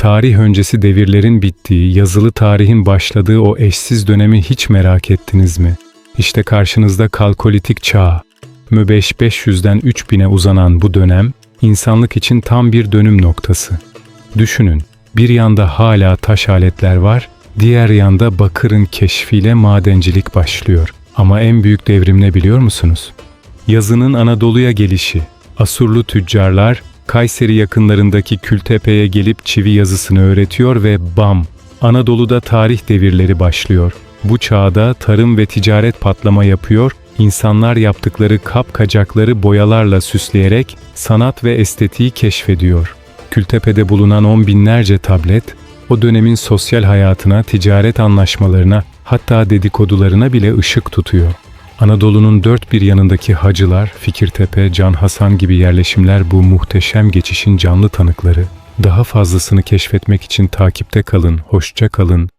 Tarih öncesi devirlerin bittiği, yazılı tarihin başladığı o eşsiz dönemi hiç merak ettiniz mi? İşte karşınızda Kalkolitik Çağ. Mübeş 500'den 3000'e uzanan bu dönem, insanlık için tam bir dönüm noktası. Düşünün, bir yanda hala taş aletler var, diğer yanda bakırın keşfiyle madencilik başlıyor. Ama en büyük devrim ne biliyor musunuz? Yazının Anadolu'ya gelişi. Asurlu tüccarlar Kayseri yakınlarındaki Kültepe'ye gelip çivi yazısını öğretiyor ve bam! Anadolu'da tarih devirleri başlıyor. Bu çağda tarım ve ticaret patlama yapıyor, insanlar yaptıkları kap kacakları boyalarla süsleyerek sanat ve estetiği keşfediyor. Kültepe'de bulunan on binlerce tablet, o dönemin sosyal hayatına, ticaret anlaşmalarına, hatta dedikodularına bile ışık tutuyor. Anadolu'nun dört bir yanındaki hacılar, Fikirtepe, Can Hasan gibi yerleşimler bu muhteşem geçişin canlı tanıkları. Daha fazlasını keşfetmek için takipte kalın, hoşça kalın,